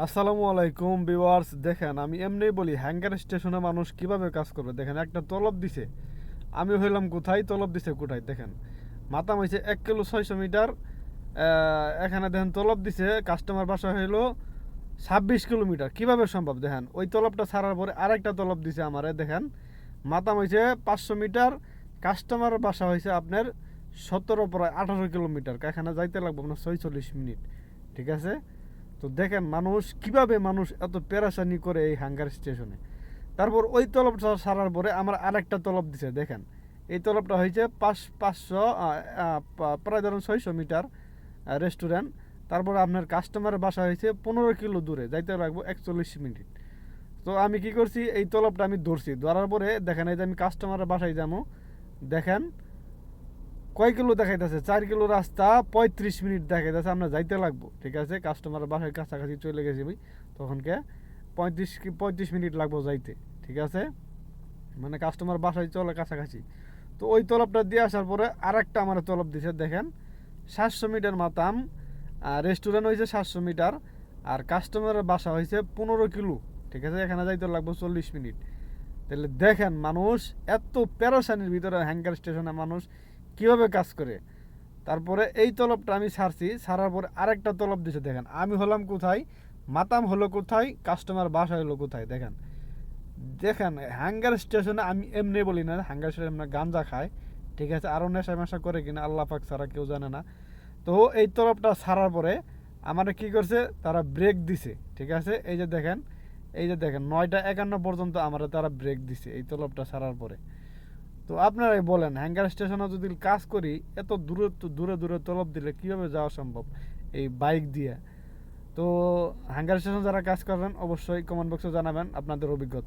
আসসালামু আলাইকুম ভিউয়ার্স, দেখেন আমি এমনি বলি হ্যাঙ্গার স্টেশনে মানুষ কীভাবে কাজ করবে? দেখেন, একটা তলব দিছে। আমি হইলাম কোথায়? তলব দিছে কোথায়? দেখেন মাতাম হয়েছে এক কিলো ছয়শো মিটার এখানে দেখেন তলব দিছে কাস্টমার বাসা হইল ছাব্বিশ কিলোমিটার কীভাবে সম্ভব? দেখেন, ওই তলবটা ছাড়ার পরে আরেকটা তলব দিছে আমারে, দেখেন মাতাম হয়েছে পাঁচশো মিটার কাস্টমার বাসা হয়েছে আপনার সতেরো প্রায় আঠারো কিলোমিটার এখানে যাইতে লাগবে আপনার ছয়চল্লিশ মিনিট, ঠিক আছে? তো দেখেন মানুষ কীভাবে মানুষ এত পেরাশানি করে এই হাঙ্গার স্টেশনে তারপর ওই তলবটা সারার পরে আমার আরেকটা তলব দিছে, দেখেন। এই তলবটা হয়েছে পাঁচ, পাঁচশো প্রায় ধরুন ছয়শো মিটার রেস্টুরেন্ট তারপর আপনার কাস্টমারের বাসা হয়েছে পনেরো কিলো দূরে, যাইতে লাগবো একচল্লিশ মিনিট। তো আমি কি করছি, এই তলবটা আমি ধরছি। ধরার পরে দেখেন, এই যে আমি কাস্টমারের বাসায় যাব, দেখেন কয় কিলো দেখাইতেছে? চার কিলো রাস্তা, পঁয়ত্রিশ মিনিট দেখাইতেছে, আমরা যাইতে লাগবো, ঠিক আছে? কাস্টমারের বাসায় কাছাকাছি চলে গেছি ভাই তখনকে পঁয়ত্রিশ কি, পঁয়ত্রিশ মিনিট লাগবো যাইতে, ঠিক আছে? মানে কাস্টমার বাসায় চলে কাছাকাছি। তো ওই তলবটা দিয়ে আসার পরে আর একটা আমার তলব দিছে, দেখেন? সাতশো মিটার মাতাম রেস্টুরেন্ট হয়েছে সাতশো মিটার, আর কাস্টমারের বাসা হয়েছে পনেরো কিলো, ঠিক আছে? এখানে যাইতে লাগবো চল্লিশ মিনিট। তাহলে দেখেন মানুষ, এত পেরোসানির ভিতরে হ্যাঙ্গার স্টেশনে মানুষ কীভাবে কাজ করে? তারপরে এই তলবটা আমি ছাড়ছি সারার পরে আরেকটা তলব দিছে, দেখেন। আমি হলাম কোথায়? মাতাম হলো কোথায়? কাস্টমার বাসা হলো কোথায়? দেখেন। দেখেন হ্যাঙ্গার স্টেশনে আমি এমনি বলি না হ্যাঙ্গার স্টেশনে গাঞ্জা খায় ঠিক আছে? আরও নেশা মেশা করে কিনা আল্লাহ পাক ছাড়া কেউ জানে না। তো এই তলবটা সারার পরে আমার কি করছে? তারা ব্রেক দিছে, ঠিক আছে? এই যে দেখেন, এই যে দেখেন, নয়টা একান্ন পর্যন্ত আমার তারা ব্রেক দিছে এই তলবটা সারার পরে। তো আপনারাই বলেন হ্যাঙ্গার স্টেশনে যদি কাজ করি, এত দূরে দূরে দূরে তলব দিলে কীভাবে যাওয়া সম্ভব এই বাইক দিয়ে? তো হ্যাঙ্গার স্টেশন যারা কাজ করবেন, অবশ্যই কমেন্ট বক্সে জানাবেন আপনাদের অভিজ্ঞতা।